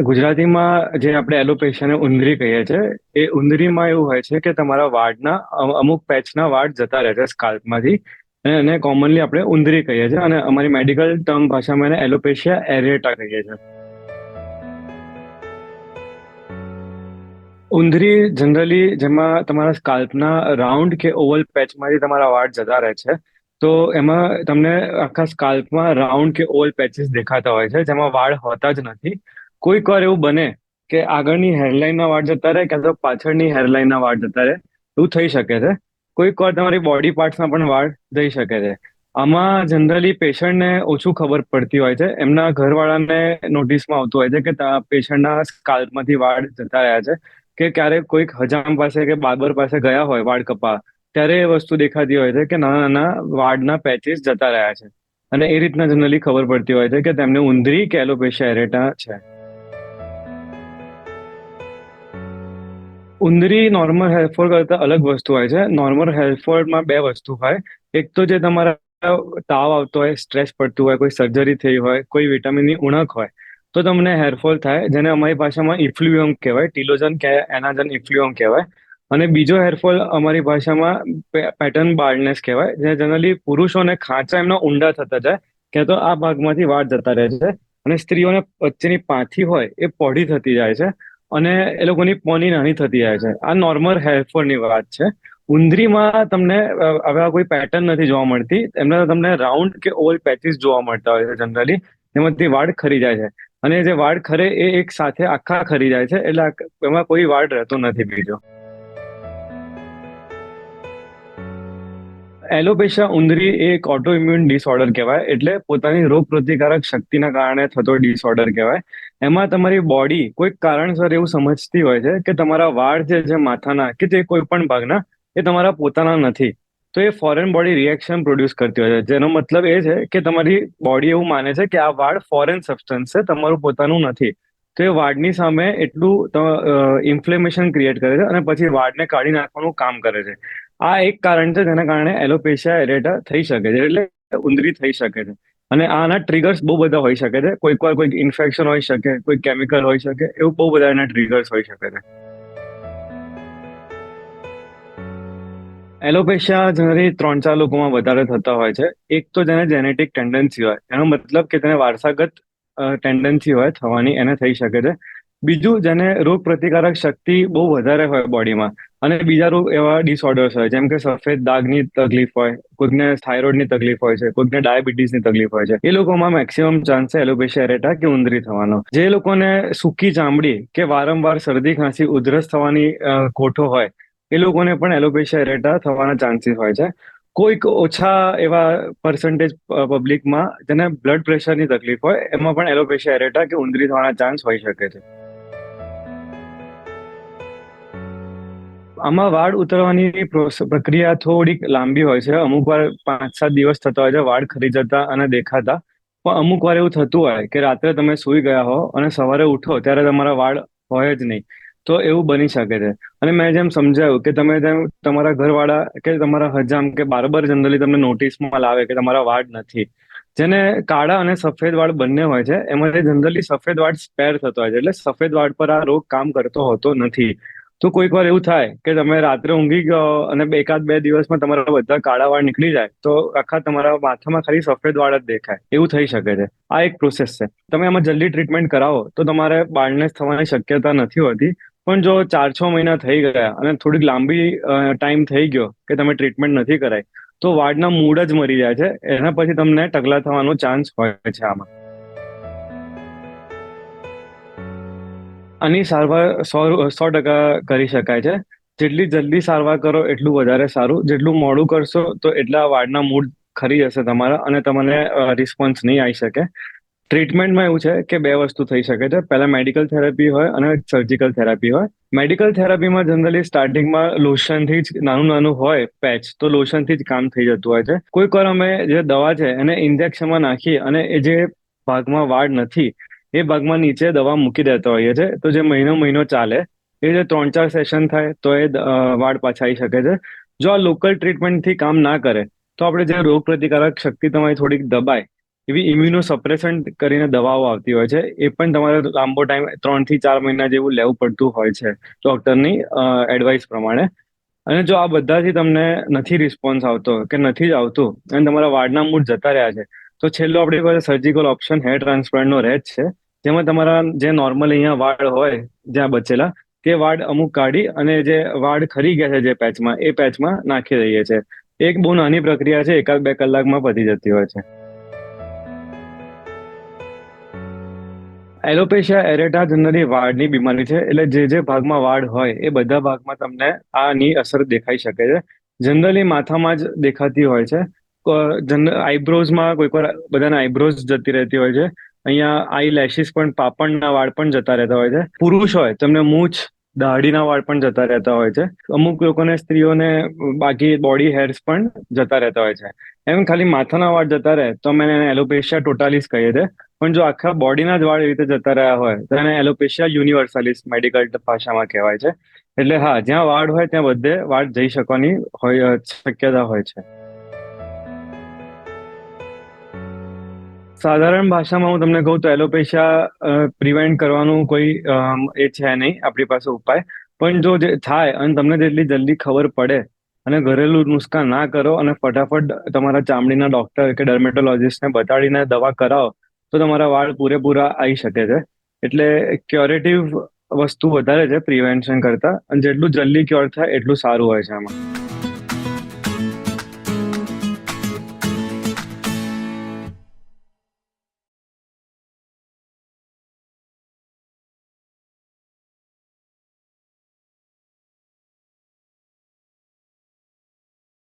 ગુજરાતીમાં જે આપણે એલોપેશિયાને ઉંદરી કહીએ છીએ, એ ઉંદરીમાં એવું હોય છે કે તમારા વાળના અમુક પેચના વાળ જતા રહે છે સ્કાલ્પમાંથી. અને એને કોમનલી આપણે ઉંદરી કહીએ છીએ. અને અમારી મેડિકલ ટર્મ ભાષામાં એને એલોપેશિયા એરેટા કહીએ છીએ. ઉંદરી જનરલી જેમાં તમારા સ્કાલ્પના રાઉન્ડ કે ઓવલ પેચમાંથી તમારા વાળ જતા રહે છે. તો એમાં તમને આખા સ્કાલ્પમાં રાઉન્ડ કે ઓવલ પેચીસ દેખાતા હોય છે, જેમાં વાળ હોતા જ નથી. કોઈક વાર એવું બને કે આગળની હેરલાઇનના વાળ જતા રહે કાં તો પાછળની હેરલાઇનના વાળ જતા રહે. એવું થઈ શકે છે. કોઈક વાર તમારી બોડી પાર્ટ્સના પણ વાળ જઈ શકે છે. આમાં જનરલી પેશન્ટને ઓછું ખબર પડતી હોય છે. એમના ઘરવાળાને નોટિસમાં આવતું હોય છે કે પેશન્ટના સ્કાલ્પમાંથી વાળ જતા રહ્યા છે. કે ક્યારેક કોઈક હજામ પાસે કે બાર્બર પાસે ગયા હોય વાળ કપા, ત્યારે એ વસ્તુ દેખાતી હોય છે કે નાના નાના વાળના પેચીસ જતા રહ્યા છે. અને એ રીતના જનરલી ખબર પડતી હોય છે કે તેમને ઉંદરી કે એલોપેશિયા એરેટા છે. ઉંદરી નોર્મલ હેરફોલ કરતા અલગ વસ્તુ હોય છે. નોર્મલ હેરફોલમાં બે વસ્તુ હોય. એક તો જે તમારા તાવ આવતો હોય સ્ટ્રેસ પડતું હોય, કોઈ સર્જરી થઈ હોય, કોઈ વિટામિનની ઉણક હોય, તો તમને હેરફોલ થાય. જેને અમારી ભાષામાં ઇફ્લુયમ કહેવાય ટીલોજન કે એનાજન ઇફ્લુયમ કહેવાય. અને બીજો હેરફોલ અમારી ભાષામાં પેટર્ન બાર્ડનેસ કહેવાય. જે જનરલી પુરુષોને ખાંચા એમના ઊંડા થતા જાય કે તો આ ભાગમાંથી વાળ જતા રહે છે. અને સ્ત્રીઓને વચ્ચેની પાથી હોય, એ પોઢી થતી જાય છે. અને એ લોકોની પોની નાની થતી જાય છે. આ નોર્મલ હેરફોલની વાત છે. ઉંદરીમાં તમને હવે કોઈ પેટર્ન નથી જોવા મળતી. એમને તમને રાઉન્ડ કે ઓલ પેચીસ જોવા મળતા હોય છે જનરલી એમાંથી વાળ ખરી જાય છે. અને જે વાળ ખરે એ એક સાથે આખા ખરી જાય છે. એટલે એમાં કોઈ વાળ રહેતો નથી બીજો. એલોપેશિયા ઉંદરી એક ઓટો ઇમ્યુન ડિસઓર્ડર કહેવાય. એટલે પોતાની રોગ પ્રતિકારક શક્તિના કારણે થતો ડિસઓર્ડર કહેવાય. એમાં તમારી બોડી કોઈક કારણસર એવું સમજતી હોય છે કે તમારા વાળ જે છે માથાના કે જે કોઈ પણ ભાગના, એ તમારા પોતાના નથી. તો એ ફોરેન બોડી રિએક્શન પ્રોડ્યુસ કરતી હોય છે. જેનો મતલબ એ છે કે તમારી બોડી એવું માને છે કે આ વાળ ફોરેન સબસ્ટન્સ છે, તમારું પોતાનું નથી. તો એ વાળની સામે એટલું ઇન્ફ્લેમેશન ક્રિએટ કરે છે અને પછી વાળને કાઢી નાખવાનું કામ કરે છે. આ એક કારણ છે જેના કારણે એલોપેશિયા એરેટા થઈ શકે છે, એટલે ઉંદરી થઈ શકે છે. અને આના ટ્રિગર્સ બહુ બધા હોઈ શકે છે. કોઈક વાર કોઈક ઇન્ફેક્શન હોઈ શકે, કોઈ કેમિકલ હોઈ શકે, એવું બહુ બધા એના ટ્રિગર્સ હોઈ શકે છે. એલોપેશિયા જનરલી ત્રણ ચાર લોકોમાં વધારે થતા હોય છે, એક તો જેને જેનેટિક ટેન્ડન્સી હોય, એનો મતલબ કે તેને વારસાગત ટેન્ડન્સી હોય, થવાની, એને થઈ શકે છે. બીજું જેને રોગ પ્રતિકારક શક્તિ બહુ વધારે હોય બોડીમાં, અને બીજા રોગ એવા ડિસઓર્ડર્સ હોય, જેમ કે સફેદ દાગની તકલીફ હોય, કોઈકને થાઇરોઇડની તકલીફ હોય છે, કોઈકને ડાયાબિટીસની તકલીફ હોય છે. એ લોકોમાં મેક્સિમમ ચાન્સ એલોપેશિયા એરેટા કે ઉંદરી થવાનો. જે લોકોને સૂકી ચામડી કે વારંવાર શરદી, ખાંસી, ઉધરસ થવાની કોઠો હોય, એ લોકોને પણ એલોપેશિયા એરેટા થવાના ચાન્સીસ હોય છે. કોઈક ઓછા એવા પર્સન્ટેજ પબ્લિકમાં જેને બ્લડ પ્રેશરની તકલીફ હોય, એમાં પણ એલોપેશિયા એરેટા કે ઉંદરી થવાના ચાન્સ હોઈ શકે છે. આમાં વાળ ઉતરવાની પ્રક્રિયા થોડીક લાંબી હોય છે. અમુક વાર પાંચ સાત દિવસ થતા હોય છે, વાળ ખરી જતા અને દેખાતા. પણ અમુક વાર એવું થતું હોય કે રાત્રે તમે સૂઈ ગયા હો અને સવારે ઉઠો ત્યારે તમારા વાળ હોય જ નહીં. તો એવું બની શકે છે. અને મેં જેમ સમજાયું કે તમે જેમ તમારા ઘરવાળા કે તમારા હજામ કે બારબર જનરલી તમને નોટિસમાં લાવે કે તમારા વાળ નથી. જેને કાળા અને સફેદ વાળ બંને હોય છે એમાં જનરલી સફેદ વાળ સ્પેર થતો હોય છે. એટલે સફેદ વાળ પર આ રોગ કામ કરતો હોતો નથી. તો કોઈક વાર એવું થાય કે તમે રાત્રે ઊંઘી ગયો અને એકાદ બે દિવસમાં તમારા બધા કાળા વાળ નીકળી જાય, તો આખા તમારા માથામાં ખાલી સફેદ વાળ જ દેખાય. એવું થઈ શકે છે. આ એક પ્રોસેસ છે. તમે આમાં જલ્દી ટ્રીટમેન્ટ કરાવો તો તમારે બાળનેસ થવાની શક્યતા નથી હોતી. પણ જો ચાર છ મહિના થઈ ગયા અને થોડીક લાંબી ટાઈમ થઈ ગયો કે તમે ટ્રીટમેન્ટ નથી કરાઈ, તો વાળના મૂળ જ મરી જાય છે. એના પછી તમને ટકલા થવાનો ચાન્સ હોય છે આમાં. આની સારવાર સો સો ટકા કરી શકાય છે. જેટલી જલ્દી સારવાર કરો એટલું વધારે સારું. જેટલું મોડું કરશો તો એટલા વાળના મૂળ ખરી જશે તમારા અને તમને રિસ્પોન્સ નહીં આવી શકે. ટ્રીટમેન્ટમાં એવું છે કે બે વસ્તુ થઈ શકે છે. પહેલા મેડિકલ થેરાપી હોય અને સર્જિકલ થેરાપી હોય. મેડિકલ થેરાપીમાં જનરલી સ્ટાર્ટિંગમાં લોશનથી જ નાનું નાનું હોય પેચ તો લોશનથી જ કામ થઈ જતું હોય છે. કોઈક વાર અમે જે દવા છે એને ઇન્જેક્શનમાં નાખી અને એ જે ભાગમાં વાળ નથી એ ભાગમાં નીચે દવા મૂકી દેતા હોઈએ છે. તો જે મહિનો મહિનો ચાલે, એ જે ત્રણ ચાર સેશન થાય, તો એ વાળ પાછા આવી શકે છે. જો આ લોકલ ટ્રીટમેન્ટથી કામ ના કરે, તો આપણે જે રોગ પ્રતિકારક શક્તિ તમારી થોડીક દબાય, એવી ઇમ્યુનો સપ્રેસન્ટ કરીને દવાઓ આવતી હોય છે, એ પણ તમારે લાંબો ટાઈમ ત્રણથી ચાર મહિના જેવું લેવું પડતું હોય છે ડોક્ટરની એડવાઇસ પ્રમાણે. અને જો આ બધાથી તમને નથી રિસ્પોન્સ આવતો, કે નથી જ આવતું, અને તમારા વાળના મૂળ જતા રહ્યા છે, તો છેલ્લો આપણી પાસે સર્જિકલ ઓપ્શન હેર ટ્રાન્સપ્લાન્ટનો રહે જ છે. જેમાં તમારા જે નોર્મલ અહીંયા વાળ હોય, જ્યાં બચેલા તે વાળ અમુક કાઢી અને જે વાળ ખરી ગયા છે જે પેચમાં એ પેચમાં નાખી દઈએ છે. એક બહુ નાની પ્રક્રિયા છે, એકાદ બે કલાકમાં પતી જતી હોય છે. એલોપેશિયા એરેટા જનરલી વાળની બીમારી છે, એટલે જે જે ભાગમાં વાળ હોય, એ બધા ભાગમાં તમને આની અસર દેખાઈ શકે છે. જનરલી માથામાં જ દેખાતી હોય છે. આઈબ્રોઝમાં કોઈક વાર બધાના આઈબ્રોઝ જતી રહેતી હોય છે. અહીંયા આઈ લેશિસ પણ પાપણના વાળ પણ જતા રહેતા હોય છે. પુરુષ હોય તેમને મૂછ, દાઢીના વાળ પણ જતા રહેતા હોય છે. અમુક લોકોને સ્ત્રીઓને બાકી બોડી હેર્સ પણ જતા રહેતા હોય છે. એમ ખાલી માથાના વાળ જતા રહે તો અમે એને એલોપેશિયા ટોટાલિસ કહીએ છીએ. પણ જો આખા બોડીના જ વાળ એવી રીતે જતા રહ્યા હોય, તો એને એલોપેશિયા યુનિવર્સાલિસ મેડિકલ ભાષામાં કહેવાય છે. એટલે હા, જ્યાં વાળ હોય ત્યાં બધે વાળ જઈ શકવાની હોય શક્યતા હોય છે. સાધારણ ભાષામાં હું તમને કહું તો એલોપેશિયા પ્રિવેન્ટ કરવાનું કોઈ એ છે નહીં, આપણી પાસે ઉપાય. પણ જો જે થાય અને તમને જેટલી જલ્દી ખબર પડે અને ઘરેલું નુસ્ખા ના કરો અને ફટાફટ તમારા ચામડીના ડોક્ટર કે ડર્મેટોલોજીસ્ટને બતાડીને દવા કરાવો, તો તમારા વાળ પૂરેપૂરા આવી શકે છે. એટલે ક્યોરેટિવ વસ્તુ વધારે છે પ્રિવેન્શન કરતા અને જેટલું જલ્દી ક્યોર થાય એટલું સારું હોય છે આમાં.